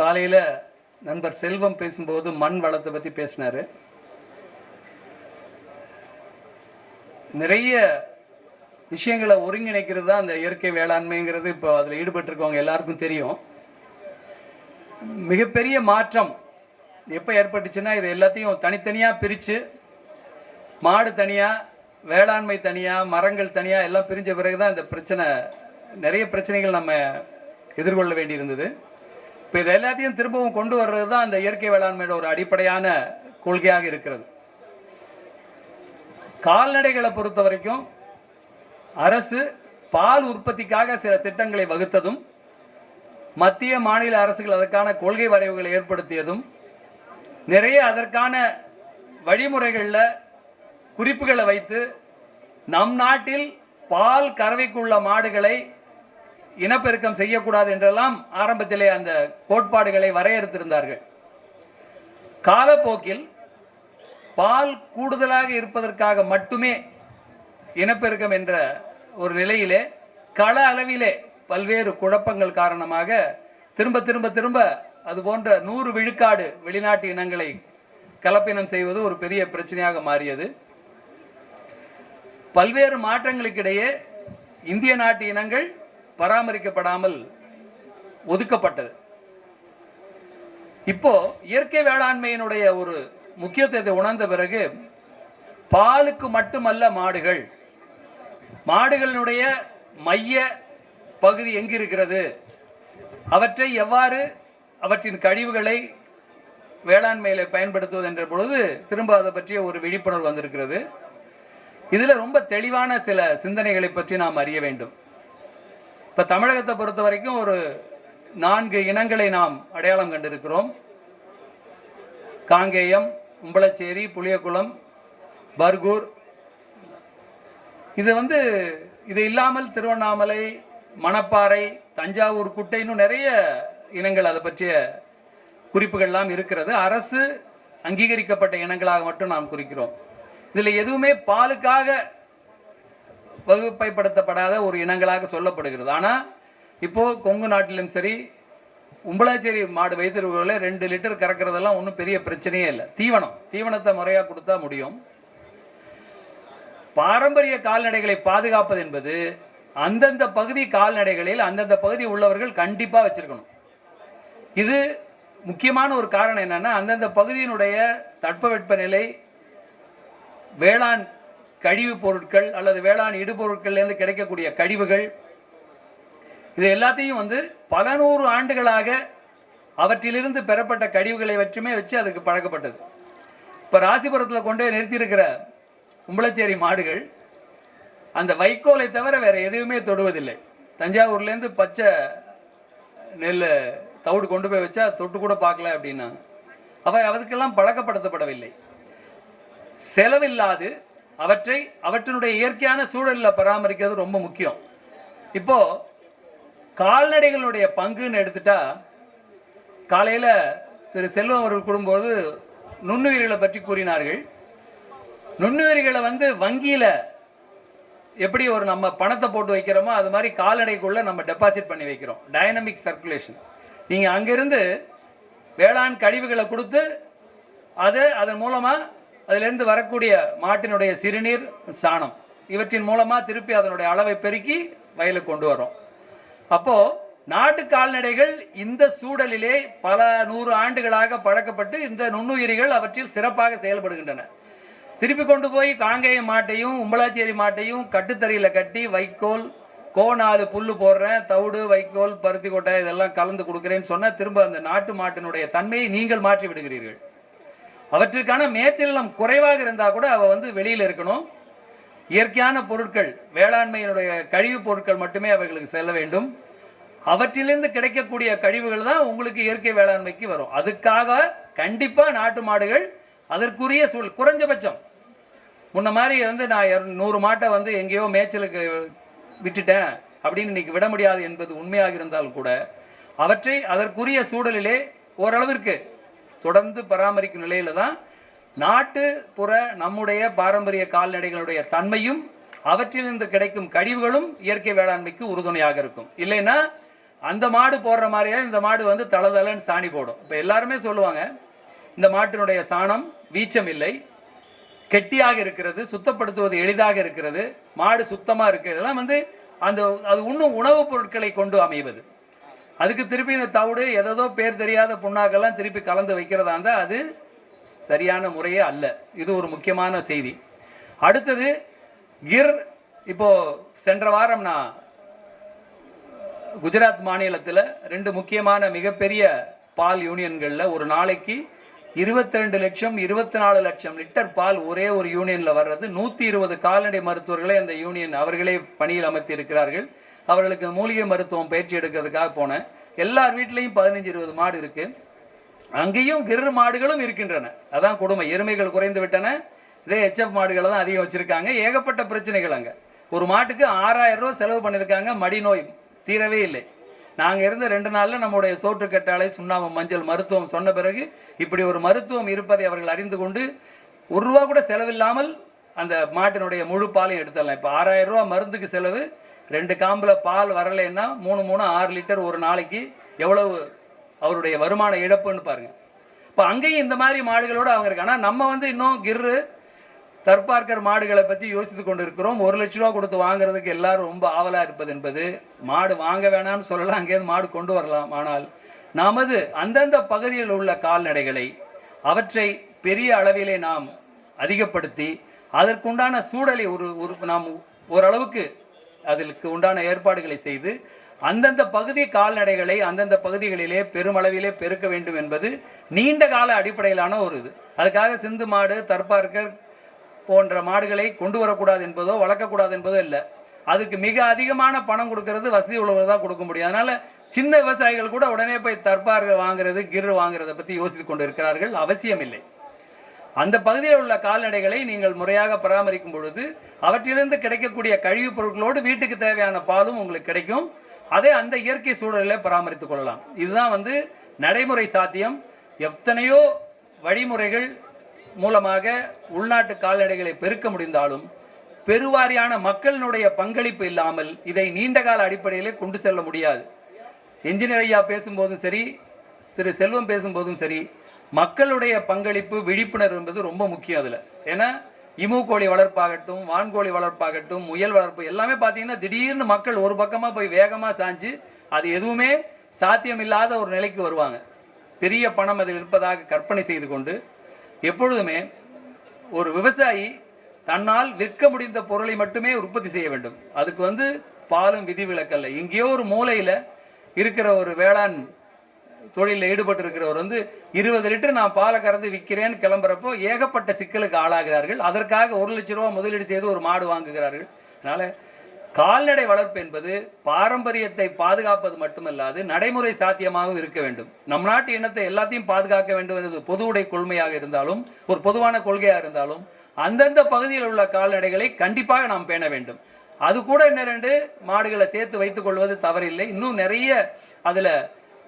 காலையில் நண்பர் செல்வம் பேசும்போது மண் வளத்தை பற்றி பேசினார். நிறைய விஷயங்களை ஒருங்கிணைக்கிறது தான் அந்த இயற்கை வேளாண்மைங்கிறது. இப்போ அதில் ஈடுபட்டிருக்கவங்க எல்லாருக்கும் தெரியும். மிகப்பெரிய மாற்றம் எப்போ ஏற்பட்டுச்சுன்னா இது எல்லாத்தையும் தனித்தனியாக பிரித்து மாடு தனியாக வேளாண்மை தனியாக மரங்கள் தனியாக எல்லாம் பிரிஞ்ச பிறகு தான் இந்த பிரச்சனை நிறைய பிரச்சனைகள் நம்ம எதிர்கொள்ள வேண்டியிருந்தது. இப்போ இது எல்லாத்தையும் திரும்பவும் கொண்டு வர்றது தான் அந்த இயற்கை வேளாண்மையோட ஒரு அடிப்படையான கொள்கையாக இருக்கிறது. கால்நடைகளை பொறுத்த வரைக்கும் அரசு பால் உற்பத்திக்காக சில திட்டங்களை வகுத்ததும் மத்திய மாநில அரசுகள் அதற்கான கொள்கை வரைவுகளை ஏற்படுத்தியதும் நிறைய அதற்கான வழிமுறைகளில் குறிப்புகளை வைத்து நம் நாட்டில் பால் கறவைக்குள்ள மாடுகளை இனப்பெருக்கம் செய்யக்கூடாது என்றெல்லாம் ஆரம்பத்திலே அந்த கோட்பாடுகளை வரையறுத்திருந்தார்கள். காலப்போக்கில் பால் கூடுதலாக இருப்பதற்காக மட்டுமே இனப்பெருக்கம் என்ற ஒரு நிலையிலே கள அளவிலே பல்வேறு குழப்பங்கள் காரணமாக திரும்ப திரும்ப திரும்ப அது போன்ற நூறு விழுக்காடு வெளிநாட்டு இனங்களை கலப்பினம் செய்வது ஒரு பெரிய பிரச்சனையாக மாறியது. பல்வேறு மாற்றங்களுக்கிடையே இந்திய நாட்டு இனங்கள் பராமரிக்கப்படாமல் ஒதுக்கப்பட்டது. இப்போ இயற்கை வேளாண்மையினுடைய ஒரு முக்கியத்துவத்தை உணர்ந்த பிறகு பாலுக்கு மட்டுமல்ல மாடுகள். மாடுகளினுடைய மைய பகுதி எங்கு இருக்கிறது அவற்றை எவ்வாறு அவற்றின் கழிவுகளை வேளாண்மையில் பயன்படுத்துவது என்ற பொழுது திரும்ப அதை பற்றிய ஒரு விழிப்புணர்வு வந்திருக்கிறது. இதில் ரொம்ப தெளிவான சில சிந்தனைகளை பற்றி நாம் அறிய வேண்டும். இப்போ தமிழகத்தை பொறுத்த வரைக்கும் ஒரு நான்கு இனங்களை நாம் அடையாளம் கண்டிருக்கிறோம். காங்கேயம் உம்பளச்சேரி புளியகுளம் பர்கூர். இது வந்து இது இல்லாமல் திருவண்ணாமலை மணப்பாறை தஞ்சாவூர் குட்டை இன்னும் நிறைய இனங்கள் அதை பற்றிய குறிப்புகள்லாம் இருக்கிறது. அரசு அங்கீகரிக்கப்பட்ட இனங்களாக மட்டும் நாம் குறிக்கிறோம். இதில் எதுவுமே பாலுக்காக வகுப்பைப்படுத்தப்படாத ஒரு இனங்களாக சொல்லப்படுகிறது. ஆனால் இப்போது கொங்கு நாட்டிலும் சரி உம்பளாச்சேரி மாடு வைத்திருக்கிறவர்கள ரெண்டு லிட்டர் கறக்கிறதெல்லாம் ஒன்றும் பெரிய பிரச்சனையே இல்லை. தீவனம். தீவனத்தை முறையாக கொடுத்தா முடியும். பாரம்பரிய கால்நடைகளை பாதுகாப்பது என்பது அந்தந்த பகுதி கால்நடைகளில் அந்தந்த பகுதி உள்ளவர்கள் கண்டிப்பாக வச்சுருக்கணும். இது முக்கியமான ஒரு காரணம் என்னென்னா அந்தந்த பகுதியினுடைய தட்பவெப்பநிலை வேளாண் கழிவுப் பொருட்கள் அல்லது வேளாண் இடுபொருட்கள்லேருந்து கிடைக்கக்கூடிய கழிவுகள் இது எல்லாத்தையும் வந்து பல நூறு ஆண்டுகளாக அவற்றிலிருந்து பெறப்பட்ட கழிவுகளை வச்சுமே வச்சு அதுக்கு பழக்கப்பட்டது. இப்போ ராசிபுரத்தில் கொண்டு நிறுத்தியிருக்கிற கும்பளச்சேரி மாடுகள் அந்த வைக்கோலை தவிர வேறு எதுவுமே தொடுவதில்லை. தஞ்சாவூர்லேருந்து பச்சை நெல் தவிடு கொண்டு போய் வச்சா தொட்டு கூட பார்க்கல அப்படின்னாங்க. அவை அதுக்கெல்லாம் பழக்கப்படுத்தப்படவில்லை. செலவில்லாது அவற்றை அவற்றினுடைய இயற்கையான சூழலில் பராமரிக்கிறது ரொம்ப முக்கியம். இப்போ கால்நடைகளுடைய பங்குன்னு எடுத்துட்டா காலையில் திரு செல்வம் அவர்கள் கூடும்போது நுண்ணுயிர்களை பற்றி கூறினார்கள். நுண்ணுயிர்களை வந்து வங்கியில் எப்படி ஒரு நம்ம பணத்தை போட்டு வைக்கிறோமோ அது மாதிரி கால்நடைக்குள்ளே நம்ம டெபாசிட் பண்ணி வைக்கிறோம். டைனமிக் சர்க்குலேஷன் நீங்கள் அங்கேருந்து வேளாண் கழிவுகளை கொடுத்து அது அதன் மூலமாக அதிலிருந்து வரக்கூடிய மாட்டினுடைய சிறுநீர் சாணம் இவற்றின் மூலமாக திருப்பி அதனுடைய அளவை பெருக்கி வயலுக்கு கொண்டு வரோம் அப்போது நாட்டு கால்நடைகள் இந்த சூழலிலே பல நூறு ஆண்டுகளாக பழக்கப்பட்டு இந்த நுண்ணுயிரிகள் அவற்றில் சிறப்பாக செயல்படுகின்றன. திருப்பி கொண்டு போய் காங்கேய மாட்டையும் உம்பளாச்சேரி மாட்டையும் கட்டுத்தறியில் கட்டி வைக்கோல் கோனாலு புல் போடுறேன் தவிடு வைக்கோல் பருத்தி கொட்டை இதெல்லாம் கலந்து கொடுக்குறேன்னு சொன்னால் திரும்ப அந்த நாட்டு மாட்டினுடைய தன்மையை நீங்கள் மாற்றி விடுகிறீர்கள் அவற்றிற்கான மேய்ச்சலம் குறைவாக இருந்தால் கூட அவள் வந்து வெளியில் இருக்கணும். இயற்கையான பொருட்கள் வேளாண்மையினுடைய கழிவுப் பொருட்கள் மட்டுமே அவைகளுக்கு செல்ல வேண்டும். அவற்றிலிருந்து கிடைக்கக்கூடிய கழிவுகள் தான் உங்களுக்கு இயற்கை வேளாண்மைக்கு வரும். அதுக்காக கண்டிப்பாக நாட்டு மாடுகள் அதற்குரிய சூழ் குறைஞ்சபட்சம். முன்ன மாதிரி வந்து நான் நூறு மாட்டை வந்து எங்கேயோ மேய்ச்சலுக்கு விட்டுட்டேன் அப்படின்னு இன்னைக்கு விட முடியாது என்பது உண்மையாக இருந்தால் கூட அவற்றை அதற்குரிய சூழலிலே ஓரளவிற்கு தொடர்ந்து பராமரிக்கும் நிலையில தான் நாட்டுப்புற நம்முடைய பாரம்பரிய கால்நடைகளுடைய தன்மையும் அவற்றிலிருந்து கிடைக்கும் கழிவுகளும் இயற்கை வேளாண்மைக்கு உறுதுணையாக இருக்கும். இல்லைன்னா அந்த மாடு போடுற மாதிரியே இந்த மாடு வந்து தளதளன்னு சாணி போடும். இப்போ எல்லாருமே சொல்லுவாங்க இந்த மாட்டினுடைய சாணம் வீச்சம் இல்லை கெட்டியாக இருக்கிறது சுத்தப்படுத்துவது எளிதாக இருக்கிறது மாடு சுத்தமாக இருக்கு இதெல்லாம் வந்து அந்த அது உண்ணும் உணவுப் பொருட்களை கொண்டு அமைவது. அதுக்கு திருப்பி இந்த தவிடு எதோ பேர் தெரியாத புண்ணாக்கெல்லாம் திருப்பி கலந்து வைக்கிறதா இருந்தால் அது சரியான முறையே அல்ல. இது ஒரு முக்கியமான செய்தி. அடுத்தது கிர் இப்போது சென்ற வாரம் நான் குஜராத் மாநிலத்தில் ரெண்டு முக்கியமான மிகப்பெரிய பால் யூனியன்களில் ஒரு நாளைக்கு இருபத்தி ரெண்டு லட்சம் இருபத்தி நாலு லட்சம் லிட்டர் பால் ஒரே ஒரு யூனியனில் வர்றது நூற்றி இருபது கால்நடை மருத்துவர்களை அந்த யூனியன் அவர்களே பணியில் அமர்த்தி இருக்கிறார்கள் அவர்களுக்கு மூலிகை மருத்துவம் பயிற்சி எடுக்கிறதுக்காக போனேன். எல்லார் வீட்லேயும் பதினஞ்சு இருபது மாடு இருக்கு. அங்கேயும் கிரு மாடுகளும் இருக்கின்றன. அதான் கொடுமை. எருமைகள் குறைந்து விட்டன. இதே ஹெச்எஃப் மாடுகளை தான் அதிகம் வச்சுருக்காங்க. ஏகப்பட்ட பிரச்சனைகள் அங்கே. ஒரு மாட்டுக்கு ஆறாயிரம் ரூபாய் செலவு பண்ணியிருக்காங்க. மடி நோய் தீரவே இல்லை. நாங்கள் இருந்த ரெண்டு நாளில் நம்முடைய சோற்றுக்கட்டாலை சுண்ணாம்பு மஞ்சள் மருத்துவம் சொன்ன பிறகு இப்படி ஒரு மருத்துவம் இருப்பதை அவர்கள் அறிந்து கொண்டு ஒரு ரூபா கூட செலவில்லாமல் அந்த மாட்டினுடைய முழு பாலையும் எடுத்துடலாம். இப்போ ஆறாயிரம் ரூபா மருந்துக்கு செலவு. ரெண்டு காம்பில் பால் வரலைன்னா மூணு மூணு ஆறு லிட்டர் ஒரு நாளைக்கு எவ்வளவு அவருடைய வருமான இழப்புன்னு பாருங்கள் இப்போ அங்கேயும் இந்த மாதிரி மாடுகளோடு அவங்க இருக்காங்க. ஆனால் நம்ம வந்து இன்னும் கிர்ரு தற்பார்க்கர் மாடுகளை பற்றி யோசித்து கொண்டு இருக்கிறோம் ஒரு லட்ச ரூபா கொடுத்து வாங்குறதுக்கு எல்லாரும் ரொம்ப ஆவலாக இருப்பது என்பது மாடு வாங்க வேணாம்னு சொல்லலாம் அங்கேயிருந்து மாடு கொண்டு வரலாம். ஆனால் நமது அந்தந்த பகுதியில் உள்ள கால்நடைகளை அவற்றை பெரிய அளவிலே நாம் அதிகப்படுத்தி அதற்குண்டான சூழலை ஒரு ஒரு நாம் ஓரளவுக்கு அதற்கு உண்டான ஏற்பாடுகளை செய்து அந்தந்த பகுதி கால்நடைகளை அந்தந்த பகுதிகளிலே பெருமளவிலே பெருக்க வேண்டும் என்பது நீண்ட கால அடிப்படையிலான ஒரு இது. அதுக்காக சிந்து மாடு தற்பார்க்கர் போன்ற மாடுகளை கொண்டு வரக்கூடாது என்பதோ வளர்க்கக்கூடாது என்பதோ இல்லை. அதுக்கு மிக அதிகமான பணம் கொடுக்கறது வசதி உள்ளவர் தான் கொடுக்க முடியும். அதனால் சின்ன விவசாயிகள் கூட உடனே போய் தற்பார்கள் வாங்குறது கிர் வாங்குறதை பற்றி யோசித்து கொண்டு இருக்கிறார்கள் அவசியம் இல்லை அந்த பகுதியில் உள்ள கால்நடைகளை நீங்கள் முறையாக பராமரிக்கும் பொழுது அவற்றிலிருந்து கிடைக்கக்கூடிய கழிவுப் பொருட்களோடு வீட்டுக்கு தேவையான பாலும் உங்களுக்கு கிடைக்கும். அதை அந்த இயற்கை சூழலில் பராமரித்துக் கொள்ளலாம். இதுதான் வந்து நடைமுறை சாத்தியம். எத்தனையோ வழிமுறைகள் மூலமாக உள்நாட்டு கால்நடைகளை பெருக்க முடிந்தாலும் பெருவாரியான மக்களினுடைய பங்களிப்பு இல்லாமல் இதை நீண்டகால அடிப்படையிலே கொண்டு செல்ல முடியாது. என்ஜினியர் ஐயா பேசும்போதும் சரி திரு செல்வம் பேசும்போதும் சரி மக்களுடைய பங்களிப்பு விழிப்புணர்வு என்பது ரொம்ப முக்கியம் அதில். ஏன்னா இமு கோழி வளர்ப்பாகட்டும் வான்கோழி வளர்ப்பாகட்டும் முயல் வளர்ப்பு எல்லாமே பார்த்தீங்கன்னா திடீர்னு மக்கள் ஒரு பக்கமாக போய் வேகமாக சாஞ்சு அது எதுவுமே சாத்தியமில்லாத ஒரு நிலைக்கு வருவாங்க. பெரிய பணம் அதில் இருப்பதாக கற்பனை செய்து கொண்டு எப்பொழுதுமே ஒரு விவசாயி தன்னால் விற்க முடிந்த பொருளை மட்டுமே உற்பத்தி செய்ய வேண்டும். அதுக்கு வந்து பாலும் விதிவிலக்கல்ல எங்கேயோ ஒரு மூலையில் இருக்கிற ஒரு வேளாண் தொழிலில் ஈடுபட்டு இருக்கிறவர் வந்து இருபது லிட்டர் நான் பாலை கறந்து விற்கிறேன்னு கிளம்புறப்போ ஏகப்பட்ட சிக்கலுக்கு ஆளாகிறார்கள். அதற்காக ஒரு லட்ச ரூபா முதலீடு செய்து ஒரு மாடு வாங்குகிறார்கள். அதனால கால்நடை வளர்ப்பு என்பது பாரம்பரியத்தை பாதுகாப்பது மட்டுமல்லாது நடைமுறை சாத்தியமாகவும் இருக்க வேண்டும். நம் நாட்டு இனத்தை எல்லாத்தையும் பாதுகாக்க வேண்டும் என்பது பொதுவுடை கொள்மையாக இருந்தாலும் ஒரு பொதுவான கொள்கையாக இருந்தாலும் அந்தந்த பகுதியில் உள்ள கால்நடைகளை கண்டிப்பாக நாம் பேண வேண்டும். அது கூட இன்னும் ரெண்டு மாடுகளை சேர்த்து வைத்துக் கொள்வது தவறில்லை. இன்னும் நிறைய அதில்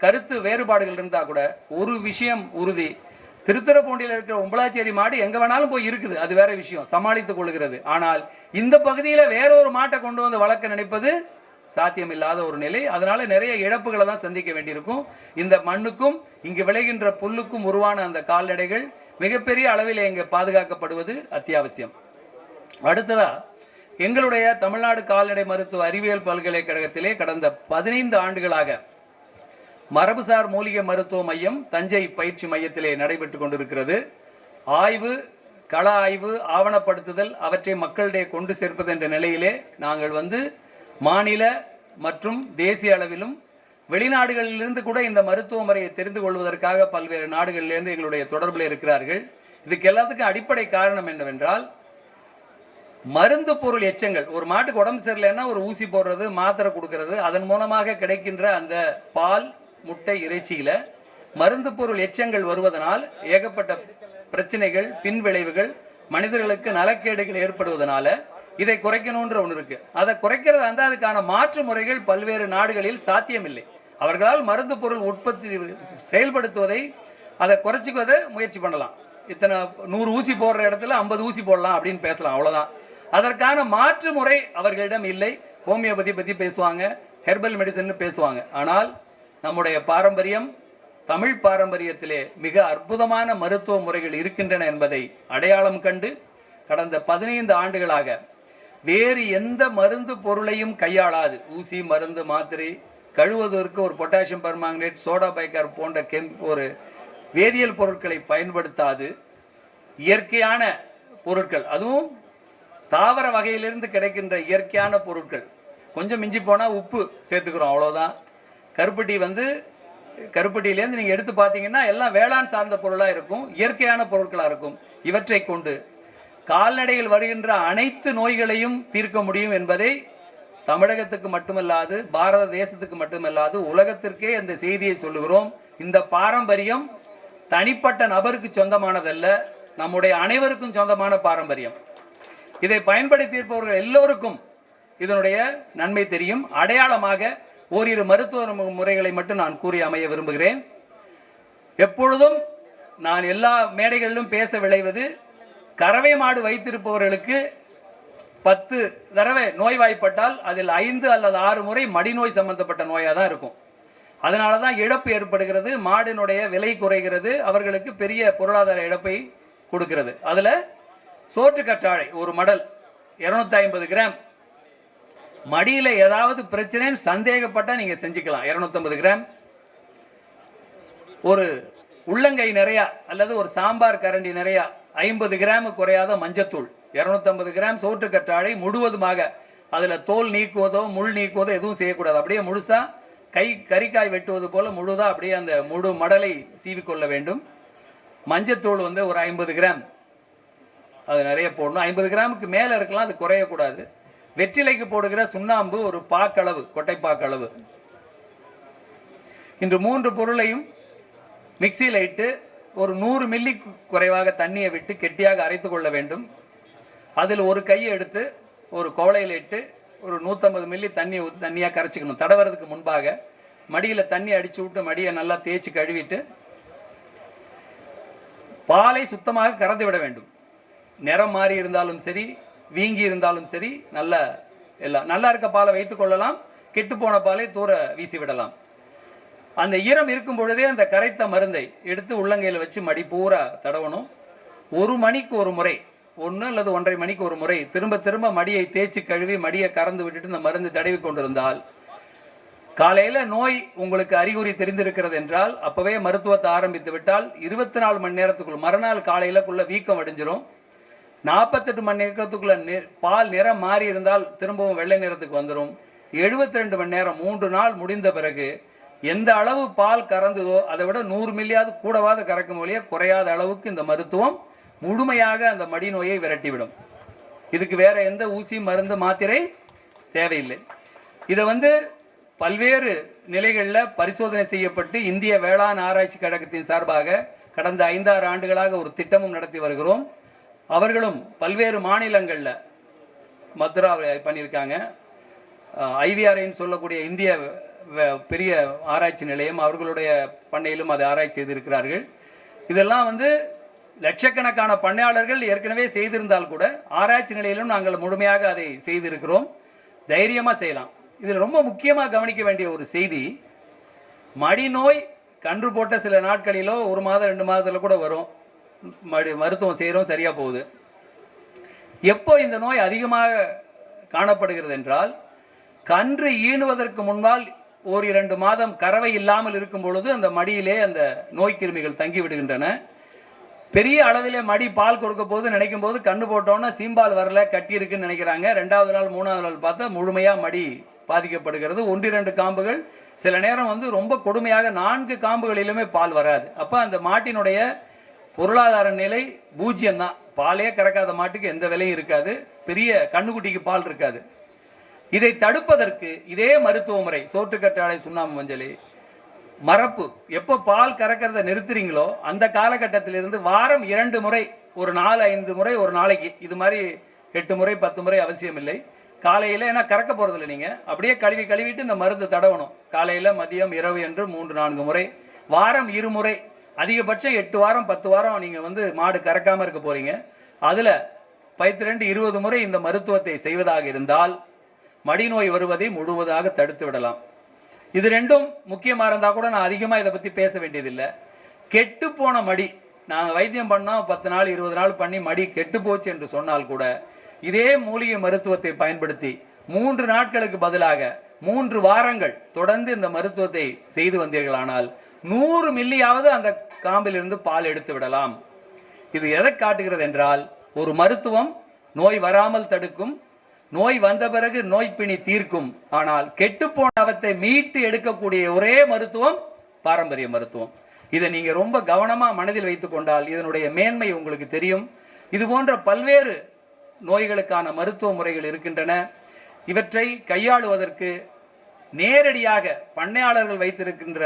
கருத்து வேறுபாடுகள் இருந்தால் கூட ஒரு விஷயம் உறுதி. திருத்துறைப்பூண்டியில் இருக்கிற உம்பளாச்சேரி மாடு எங்கே வேணாலும் போய் இருக்குது. அது வேற விஷயம். சமாளித்துக் கொள்கிறது. ஆனால் இந்த பகுதியில் வேற ஒரு மாட்டை கொண்டு வந்து வளர்க்க நினைப்பது சாத்தியமில்லாத ஒரு நிலை. அதனால நிறைய இழப்புகளை தான் சந்திக்க வேண்டியிருக்கும். இந்த மண்ணுக்கும் இங்கு விளைகின்ற புல்லுக்கும் உருவான அந்த கால்நடைகள் மிகப்பெரிய அளவில் இங்கே பாதுகாக்கப்படுவது அத்தியாவசியம். அடுத்ததா எங்களுடைய தமிழ்நாடு கால்நடை மருத்துவ அறிவியல் பல்கலைக்கழகத்திலே கடந்த பதினைந்து ஆண்டுகளாக மரபுசார் மூலிகை மருத்துவ மையம் தஞ்சை பயிற்சி மையத்திலே நடைபெற்று கொண்டிருக்கிறது. ஆய்வு கள ஆய்வு ஆவணப்படுத்துதல் அவற்றை மக்களிடையே கொண்டு சேர்ப்பது என்ற நிலையிலே நாங்கள் வந்து மாநில மற்றும் தேசிய அளவிலும் வெளிநாடுகளிலிருந்து கூட இந்த மருத்துவ முறையை தெரிந்து கொள்வதற்காக பல்வேறு நாடுகளிலிருந்து எங்களுடைய தொடர்பில் இருக்கிறார்கள். இதுக்கு எல்லாத்துக்கும் அடிப்படை காரணம் என்னவென்றால் மருந்து பொருள் எச்சங்கள். ஒரு மாட்டுக்கு உடம்பு சரியில்லைன்னா ஒரு ஊசி போடுறது மாத்திரை கொடுக்கறது அதன் மூலமாக கிடைக்கின்ற அந்த பால் முட்டை இறைச்சியில மருந்து பொருள் எச்சங்கள் வருவதனால் ஏகப்பட்ட பிரச்சனைகள் பின்விளைவுகள் மனிதர்களுக்கு நலக்கேடுகள் ஏற்படுவதனால இதை குறைக்கணுன்ற ஒன்று இருக்கு. அதை குறைக்கிறதா இருந்தால் அதுக்கான மாற்று முறைகள் பல்வேறு நாடுகளில் சாத்தியமில்லை. அவர்களால் மருந்து பொருள் உற்பத்தி செயல்படுத்துவதை அதை குறைச்சிக்குவதை முயற்சி பண்ணலாம். இத்தனை நூறு ஊசி போடுற இடத்துல ஐம்பது ஊசி போடலாம் அப்படின்னு பேசலாம் அவ்வளோதான் அதற்கான மாற்று முறை அவர்களிடம் இல்லை. ஹோமியோபதி பற்றி பேசுவாங்க ஹெர்பல் மெடிசன் பேசுவாங்க. ஆனால் நம்முடைய பாரம்பரியம் தமிழ் பாரம்பரியத்திலே மிக அற்புதமான மருத்துவ முறைகள் இருக்கின்றன என்பதை அடையாளம் கண்டு கடந்த பதினைந்து ஆண்டுகளாக வேறு எந்த மருந்து பொருளையும் கையாளாது. ஊசி மருந்து மாத்திரை கழுவதற்கு ஒரு பொட்டாசியம் பர்மாங்கனேட் சோடா பைக்கார் போன்ற கெம் ஒரு வேதியியல் பொருட்களை பயன்படுத்தாது. இயற்கையான பொருட்கள் அதுவும் தாவர வகையிலிருந்து கிடைக்கின்ற இயற்கையான பொருட்கள். கொஞ்சம் மிஞ்சி போனால் உப்பு சேர்த்துக்கிறோம் அவ்வளோதான் கருப்பட்டி வந்து கருப்பட்டியிலேருந்து நீங்கள் எடுத்து பார்த்தீங்கன்னா எல்லாம் வேளாண் சார்ந்த பொருளாக இருக்கும் இயற்கையான பொருட்களாக இருக்கும். இவற்றை கொண்டு கால்நடைகள் வருகின்ற அனைத்து நோய்களையும் தீர்க்க முடியும் என்பதை தமிழகத்துக்கு மட்டுமல்லாது பாரத தேசத்துக்கு மட்டுமல்லாது உலகத்திற்கே இந்த செய்தியை சொல்லுகிறோம். இந்த பாரம்பரியம் தனிப்பட்ட நபருக்கு சொந்தமானதல்ல நம்முடைய அனைவருக்கும் சொந்தமான பாரம்பரியம். இதை பயன்படுத்தி இருப்பவர்கள் எல்லோருக்கும் இதனுடைய நன்மை தெரியும். அடையாளமாக ஓரிரு மருத்துவ முறைகளை மட்டும் நான் கூறி அமைய விரும்புகிறேன். எப்பொழுதும் நான் எல்லா மேடைகளிலும் பேச விளைவது கறவை மாடு வைத்திருப்பவர்களுக்கு பத்து தடவை நோய்வாய்ப்பட்டால் அதில் ஐந்து அல்லது ஆறு முறை மடிநோய் சம்பந்தப்பட்ட நோயாக தான் இருக்கும். அதனால தான் இழப்பு ஏற்படுகிறது மாடினுடைய விலை குறைகிறது அவர்களுக்கு பெரிய பொருளாதார இழப்பை கொடுக்கிறது. அதில் சோற்று கற்றாழை ஒரு மடல் இரநூத்தி ஐம்பது கிராம். மடியில் ஏதாவது பிரச்சனைன்னு சந்தேகப்பட்டால் நீங்கள் செஞ்சுக்கலாம். இரநூத்தம்பது கிராம். ஒரு உள்ளங்கை நிறையா அல்லது ஒரு சாம்பார் கரண்டி நிறையா ஐம்பது கிராம் குறையாத மஞ்சத்தூள். இரநூத்தம்பது கிராம் சோற்று கற்றாழை முழுவதுமாக அதில் தோல் நீக்குவதோ முள் நீக்குவதோ எதுவும் செய்யக்கூடாது. அப்படியே முழுசாக கை கறிக்காய் வெட்டுவது போல் முழுதாக அப்படியே அந்த முழு மடலை சீவிக்கொள்ள வேண்டும். மஞ்சத்தூள் வந்து ஒரு ஐம்பது கிராம். அது நிறைய போடணும். ஐம்பது கிராமுக்கு மேலே இருக்கலாம் அது குறையக்கூடாது. வெற்றிலைக்கு போடுகிற சுண்ணாம்பு ஒரு பாக்களவு கொட்டைப்பாக்களவு இன்று மூன்று பொருளையும் மிக்சியில் இட்டு ஒரு நூறு மில்லி குறைவாக தண்ணியை விட்டு கெட்டியாக அரைத்து கொள்ள வேண்டும். அதில் ஒரு கையை எடுத்து ஒரு கோலையில் இட்டு ஒரு நூற்றம்பது மில்லி தண்ணியை ஊற்றி தண்ணியாக கரைச்சிக்கணும். தடவறதுக்கு முன்பாக மடியில் தண்ணி அடித்து விட்டு மடியை நல்லா தேய்ச்சி கழுவிட்டு பாலை சுத்தமாக கறந்து விட வேண்டும். நிறம் மாறி இருந்தாலும் சரி வீங்கி இருந்தாலும் சரி நல்ல எல்லாம் நல்லா இருக்க பாலை வைத்துக் கொள்ளலாம். கெட்டு போன பாலை தூர வீசி விடலாம். அந்த ஈரம் இருக்கும் பொழுதே அந்த கரைத்த மருந்தை எடுத்து உள்ளங்கையில் வச்சு மடி பூரா தடவணும். ஒரு மணிக்கு ஒரு முறை ஒன்று அல்லது ஒன்றரை மணிக்கு ஒரு முறை திரும்ப திரும்ப மடியை தேய்ச்சி கழுவி மடியை கறந்து விட்டுட்டு இந்த மருந்து தடவி கொண்டிருந்தால் காலையில் நோய் உங்களுக்கு அறிகுறி தெரிந்திருக்கிறது என்றால் அப்போவே மருத்துவத்தை ஆரம்பித்து விட்டால் இருபத்தி நாலு மணி நேரத்துக்குள் மறுநாள் காலையிலக்குள்ள வீக்கம் அடைஞ்சிரும். நாற்பத்தெட்டு மணி நேரத்துக்குள்ள நி- பால் நிறம் மாறி இருந்தால் திரும்பவும் வெள்ளை நிறத்துக்கு வந்துடும் 72 ரெண்டு மணி நேரம் மூன்று நாள் முடிந்த பிறகு எந்த அளவு பால் கறந்ததோ அதை விட நூறு மில்லியாவது கூடவாத கறக்கும் வழியே குறையாத அளவுக்கு இந்த மருத்துவம் முழுமையாக அந்த மடி நோயை விரட்டிவிடும். இதுக்கு வேற எந்த ஊசி மருந்து மாத்திரை தேவையில்லை. இதை வந்து பல்வேறு நிலைகளில் பரிசோதனை செய்யப்பட்டு இந்திய வேளாண் ஆராய்ச்சி கழகத்தின் சார்பாக கடந்த ஐந்தாறு ஆண்டுகளாக ஒரு திட்டமும் நடத்தி வருகிறோம். அவர்களும் பல்வேறு மாநிலங்களில் மதுரா பண்ணியிருக்காங்க. ஐவிஆர்ஐன்னு சொல்லக்கூடிய இந்திய பெரிய ஆராய்ச்சி நிலையம் அவர்களுடைய பண்ணையிலும் அதை ஆராய்ச்சி செய்திருக்கிறார்கள். இதெல்லாம் வந்து லட்சக்கணக்கான பண்ணையாளர்கள் ஏற்கனவே செய்திருந்தால் கூட ஆராய்ச்சி நிலையிலும் நாங்கள் முழுமையாக அதை செய்திருக்கிறோம். தைரியமாக செய்யலாம். இதில் ரொம்ப முக்கியமாக கவனிக்க வேண்டிய ஒரு செய்தி மடிநோய் கன்று போட்ட சில நாட்களிலோ ஒரு மாதம் ரெண்டு மாதத்தில் கூட வரும். மருத்துவம் செய்கிறோம் சரியாக போகுது. எப்போ இந்த நோய் அதிகமாக காணப்படுகிறது என்றால் கன்று ஈணுவதற்கு முன்னால் ஒரு இரண்டு மாதம் கறவை இல்லாமல் இருக்கும் பொழுது அந்த மடியிலே அந்த நோய் கிருமிகள் தங்கி விடுகின்றன. பெரிய அளவிலே மடி பால் கொடுக்க போது நினைக்கும் போது கண்ணு போட்டோன்னா சீம்பால் வரல கட்டி இருக்குன்னு நினைக்கிறாங்க. ரெண்டாவது நாள் மூணாவது நாள் பார்த்தா முழுமையாக மடி பாதிக்கப்படுகிறது. ஒன்று இரண்டு காம்புகள். சில நேரம் வந்து ரொம்ப கொடுமையாக நான்கு காம்புகளிலுமே பால் வராது. அப்போ அந்த மாட்டினுடைய பொருளாதார நிலை பூஜ்ஜியம் தான் பாலே கறக்காத மாட்டுக்கு எந்த விலையும் இருக்காது. பெரிய கண்ணுக்குட்டிக்கு பால் இருக்காது. இதை தடுப்பதற்கு இதே மருத்துவ முறை சோற்றுக்கற்றாழை சுண்ணாம்பு மஞ்சள் மரப்பு எப்போ பால் கறக்கிறத நிறுத்துறீங்களோ அந்த காலகட்டத்திலிருந்து வாரம் இரண்டு முறை ஒரு நாலு ஐந்து முறை ஒரு நாளைக்கு இது மாதிரி எட்டு முறை பத்து முறை அவசியம் இல்லை காலையில் ஏன்னா கறக்க போகிறதில்ல நீங்கள் அப்படியே கழுவி கழுவிட்டு இந்த மருந்து தடவணும். காலையில் மதியம் இரவு என்று மூன்று நான்கு முறை வாரம் இருமுறை அதிகபட்சம் எட்டு வாரம் பத்து வாரம் நீங்கள் வந்து மாடு கறக்காமல் இருக்க போகிறீங்க அதில் பைத்திரண்டு இருபது முறை இந்த மருத்துவத்தை செய்வதாக இருந்தால் மடிநோய் வருவதை முழுவதாக தடுத்து விடலாம். இது ரெண்டும் முக்கியமாக இருந்தால் கூட நான் அதிகமாக இதை பற்றி பேச வேண்டியதில்லை. கெட்டு போன மடி நாங்கள் வைத்தியம் பண்ணோம் பத்து நாள் இருபது நாள் பண்ணி மடி கெட்டு போச்சு என்று சொன்னால் கூட இதே மூலிகை மருத்துவத்தை பயன்படுத்தி மூன்று நாட்களுக்கு பதிலாக மூன்று வாரங்கள் தொடர்ந்து இந்த மருத்துவத்தை செய்து வந்தீர்களானால் நூறு மில்லியாவது அந்த காம்பிலிருந்து பால் எடுத்து விடலாம். இது எதை காட்டுகிறது என்றால் ஒரு மருத்துவம் நோய் வராமல் தடுக்கும் நோய் வந்த பிறகு நோய் பிணி தீர்க்கும். ஆனால் கெட்டுப்போன அவத்தை மீட்டு எடுக்கக்கூடிய ஒரே மருத்துவம் பாரம்பரிய மருத்துவம். இதை நீங்கள் ரொம்ப கவனமாக மனதில் வைத்துக்கொண்டால் இதனுடைய மேன்மை உங்களுக்கு தெரியும். இது போன்ற பல்வேறு நோய்களுக்கான மருத்துவ முறைகள் இருக்கின்றன. இவற்றை கையாளுவதற்கு நேரடியாக பண்ணையாளர்கள் வைத்திருக்கின்ற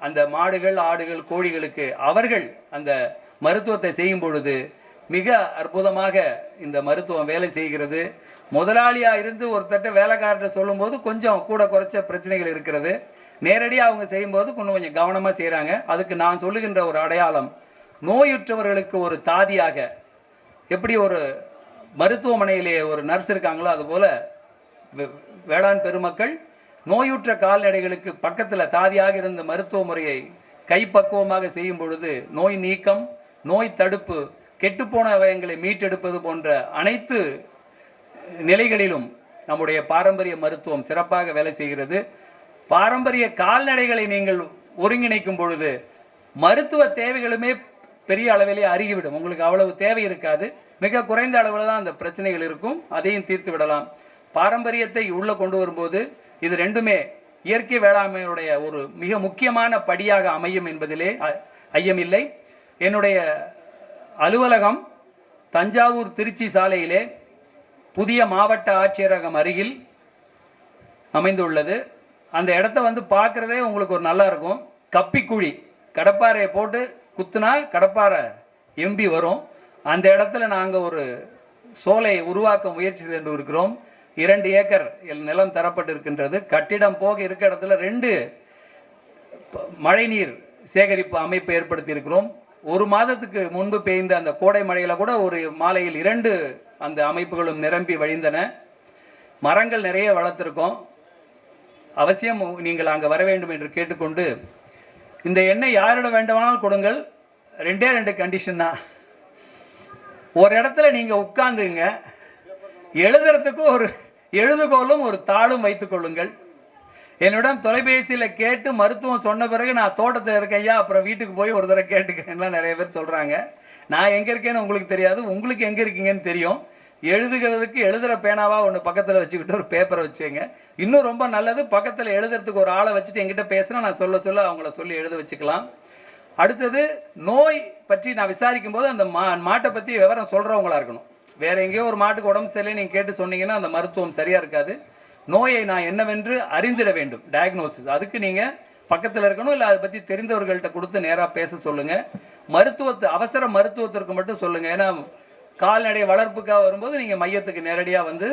அந்த மாடுகள் ஆடுகள் கோழிகளுக்கு அவர்கள் அந்த மருத்துவத்தை செய்யும் பொழுது மிக அற்புதமாக இந்த மருத்துவம் வேலை செய்கிறது. முதலாளியாக இருந்து ஒருத்தட்ட வேலைக்காரர்கிட்ட சொல்லும்போது கொஞ்சம் கூட குறைச்ச பிரச்சனைகள் இருக்கிறது. நேரடியாக அவங்க செய்யும்போது கொஞ்சம் கொஞ்சம் கவனமாக செய்கிறாங்க அதுக்கு நான் சொல்லுகின்ற ஒரு அடையாளம் நோயுற்றவர்களுக்கு ஒரு தாதியாக எப்படி ஒரு மருத்துவமனையிலே ஒரு நர்ஸ் இருக்காங்களோ அதுபோல் வே- வேளாண் பெருமக்கள் நோயுற்ற கால்நடைகளுக்கு பக்கத்தில் தாதியாக இருந்த மருத்துவ முறையை கைப்பக்குவமாக செய்யும் பொழுது நோய் நீக்கம் நோய் தடுப்பு கெட்டுப்போன அவயங்களை மீட்டெடுப்பது போன்ற அனைத்து நிலைகளிலும் நம்முடைய பாரம்பரிய மருத்துவம் சிறப்பாக வேலை செய்கிறது. பாரம்பரிய கால்நடைகளை நீங்கள் ஒருங்கிணைக்கும் பொழுது மருத்துவ தேவைகளுமே பெரிய அளவிலே அருகிவிடும். உங்களுக்கு அவ்வளவு தேவை இருக்காது. மிக குறைந்த அளவில் தான் அந்த பிரச்சனைகள் இருக்கும். அதையும் தீர்த்து விடலாம். பாரம்பரியத்தை உள்ளே கொண்டு வரும்போது இது ரெண்டுமே இயற்கை வேளாண்மையினுடைய ஒரு மிக முக்கியமான படியாக அமையும் என்பதிலே அ- ஐயமில்லை. என்னுடைய அலுவலகம் தஞ்சாவூர் திருச்சி சாலையிலே புதிய மாவட்ட ஆட்சியரகம் அருகில் அமைந்துள்ளது. அந்த இடத்த வந்து பார்க்குறதே உங்களுக்கு ஒரு நல்லா இருக்கும் கப்பிக்குழி கடப்பாறையை போட்டு குத்துனா கடப்பாறை எம்பி வரும். அந்த இடத்துல நாங்கள் ஒரு சோலை உருவாக்க முயற்சி சென்று இருக்கிறோம். இரண்டு ஏக்கர் எல் நிலம் தரப்பட்டு இருக்கின்றது கட்டிடம் போக இருக்க இடத்துல ரெண்டு மழைநீர் சேகரிப்பு அமைப்பு ஏற்படுத்தி இருக்கிறோம் ஒரு மாதத்துக்கு முன்பு பெய்ந்த அந்த கோடை மழையில் கூட ஒரு மாலையில் இரண்டு அந்த அமைப்புகளும் நிரம்பி வழிந்தன. மரங்கள் நிறைய வளர்த்துருக்கோம். அவசியம் நீங்கள் அங்கே வர வேண்டும் என்று கேட்டுக்கொண்டு இந்த எண்ணெய் யாரிடம் வேண்டுமானாலும் கொடுங்கள். ரெண்டே ரெண்டு கண்டிஷன் தான். ஒரு இடத்துல நீங்கள் உட்காந்துங்க எழுதுறதுக்கு ஒரு எழுதுகோலும் ஒரு தாளும் வைத்துக் கொள்ளுங்கள். என்னிடம் தொலைபேசியில் கேட்டு மருத்துவம் சொன்ன பிறகு நான் தோட்டத்தில் இருக்கையா அப்புறம் வீட்டுக்கு போய் ஒரு தடவை கேட்டுக்கிறேன்லாம் நிறைய பேர் சொல்கிறாங்க நான் எங்கே இருக்கேன்னு உங்களுக்கு தெரியாது உங்களுக்கு எங்கே இருக்கீங்கன்னு தெரியும். எழுதுகிறதுக்கு எழுதுகிற பேனாவாக ஒன்று பக்கத்தில் வச்சுக்கிட்டு ஒரு பேப்பரை வச்சுங்க இன்னும் ரொம்ப நல்லது பக்கத்தில் எழுதுறதுக்கு ஒரு ஆளை வச்சுட்டு என்கிட்ட பேசுனா நான் சொல்ல சொல்ல அவங்கள சொல்லி எழுத வச்சுக்கலாம். அடுத்தது நோய் பற்றி நான் விசாரிக்கும் போது அந்த மா மாட்டை பற்றி விவரம் சொல்கிறவங்களா இருக்கணும். வேற எங்கேயோ ஒரு மாட்டுக்கு உடம்பு சரியில்லை நீங்கள் கேட்டு சொன்னீங்கன்னா அந்த மருத்துவம் சரியாக இருக்காது. நோயை நான் என்னவென்று அறிந்திட வேண்டும். டயக்னோசிஸ் அதுக்கு நீங்கள் பக்கத்தில் இருக்கணும் இல்லை அதை பற்றி தெரிந்தவர்கள்ட்ட கொடுத்து நேராக பேச சொல்லுங்கள் மருத்துவத்து அவசர மருத்துவத்திற்கு மட்டும் சொல்லுங்கள் ஏன்னா கால்நடை வளர்ப்புக்காக வரும்போது நீங்கள் மையத்துக்கு நேரடியாக வந்து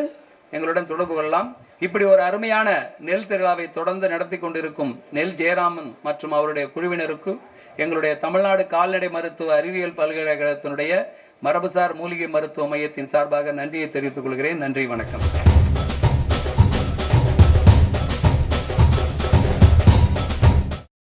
எங்களுடன் தொடர்பு கொள்ளலாம். இப்படி ஒரு அருமையான நெல் திருவிழாவை தொடர்ந்து நடத்தி கொண்டிருக்கும் நெல் ஜெயராமன் மற்றும் அவருடைய குழுவினருக்கு எங்களுடைய தமிழ்நாடு கால்நடை மருத்துவ அறிவியல் பல்கலைக்கழகத்தினுடைய மரபுசார் மூலிகை மருத்துவ மையத்தின் சார்பாக நன்றியை தெரிவித்துக் கொள்கிறேன். நன்றி வணக்கம்.